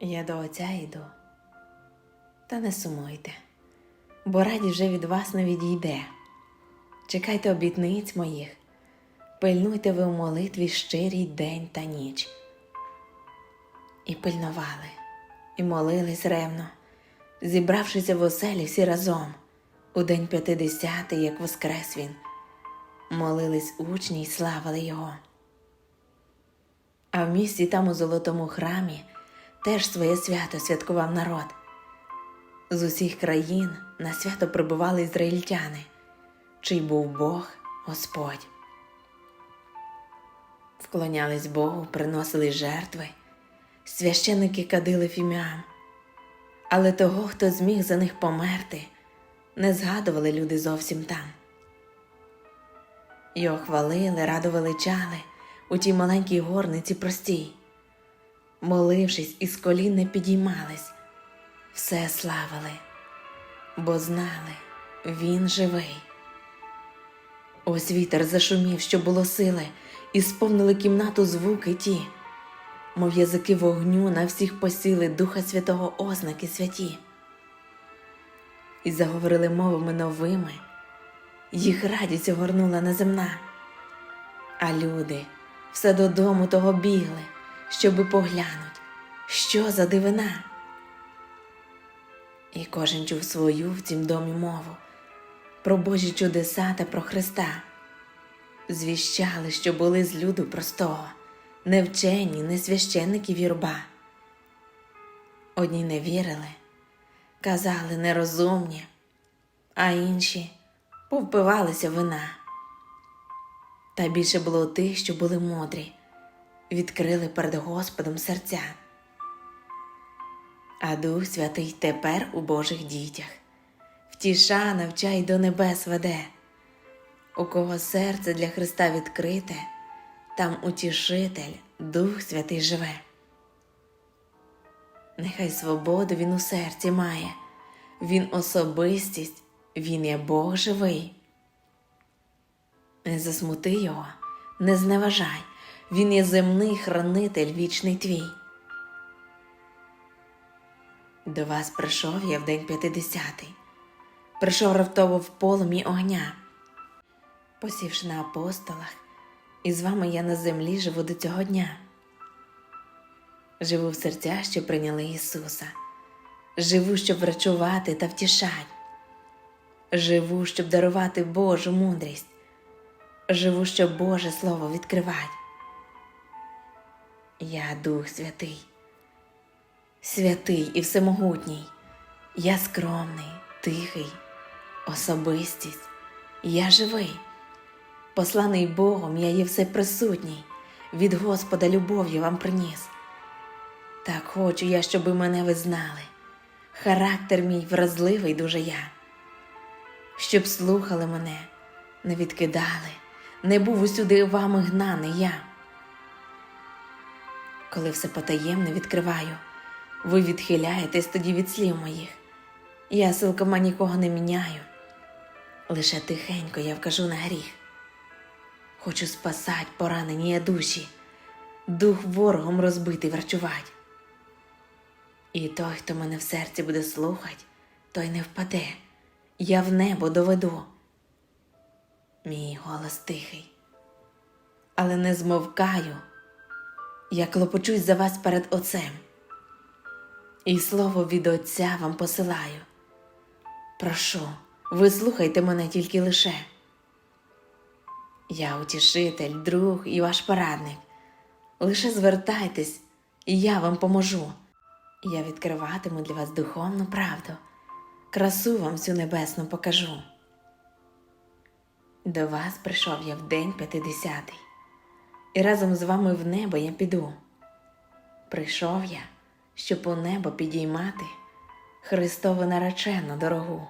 Я до отця йду. Та не сумуйте, бо раді вже від вас не відійде. Чекайте обітниць моїх, пильнуйте ви у молитві щирій день та ніч. І пильнували, і молились ревно, зібравшися в оселі всі разом, у день п'ятидесятий, як воскрес він, молились учні й славили його. А в місті там у золотому храмі теж своє свято святкував народ. З усіх країн на свято прибували ізраїльтяни, чий був Бог Господь. Вклонялись Богу, приносили жертви, священники кадили фіміам, але того, хто зміг за них померти, не згадували люди зовсім там. Його хвалили, радо величали у тій маленькій горниці простій. Молившись, із колін не підіймались, все славили, бо знали, він живий. Ось вітер зашумів, що було сили, і сповнили кімнату звуки ті, мов язики вогню на всіх посіли Духа Святого ознаки святі. І заговорили мовами новими, їх радість огорнула неземна. А люди все додому того бігли, щоби поглянуть, що за дивина. І кожен чув свою в цім домі мову про Божі чудеса та про Христа. Звіщали, що були з люду простого, не вчені, не священників юрба. Одні не вірили, казали нерозумні, а інші повпивалися вина. Та більше було тих, що були мудрі, відкрили перед Господом серця. А Дух Святий тепер у Божих дітях, втіша, навчай до небес веде. У кого серце для Христа відкрите, там утішитель, Дух Святий живе. Нехай свободу він у серці має, він особистість, він є Бог живий. Не засмути його, не зневажай, він є земний хранитель вічний твій. До вас прийшов я в день п'ятидесятий, прийшов раптово в полум'ї огня, посівши на апостолах, і з вами я на землі живу до цього дня. Живу в серцях, що прийняли Ісуса, живу, щоб врачувати та втішати, живу, щоб дарувати Божу мудрість, живу, щоб Боже Слово відкривати. Я Дух Святий. Святий і всемогутній, я скромний, тихий, особистість, я живий, посланий Богом, я є всеприсутній, від Господа любов'ю вам приніс. Так хочу я, щоби мене ви знали, характер мій вразливий дуже я, щоб слухали мене, не відкидали, не був усюди вами гнаний я. Коли все потаємне відкриваю, ви відхиляєтесь тоді від слів моїх. Я силкома нікого не міняю. Лише тихенько я вкажу на гріх. Хочу спасать поранені я душі, дух ворогом розбитий врачувать. І той, хто мене в серці буде слухать, той не впаде, я в небо доведу. Мій голос тихий, але не змовкаю, я клопочусь за вас перед Отцем і слово від Отця вам посилаю. Прошу, вислухайте мене тільки лише. Я утішитель, друг і ваш порадник. Лише звертайтесь, і я вам поможу. Я відкриватиму для вас духовну правду, красу вам всю небесну покажу. До вас прийшов я в день п'ятидесятий, і разом з вами в небо я піду. Прийшов я щоб у небо підіймати Христову наречену дорогу.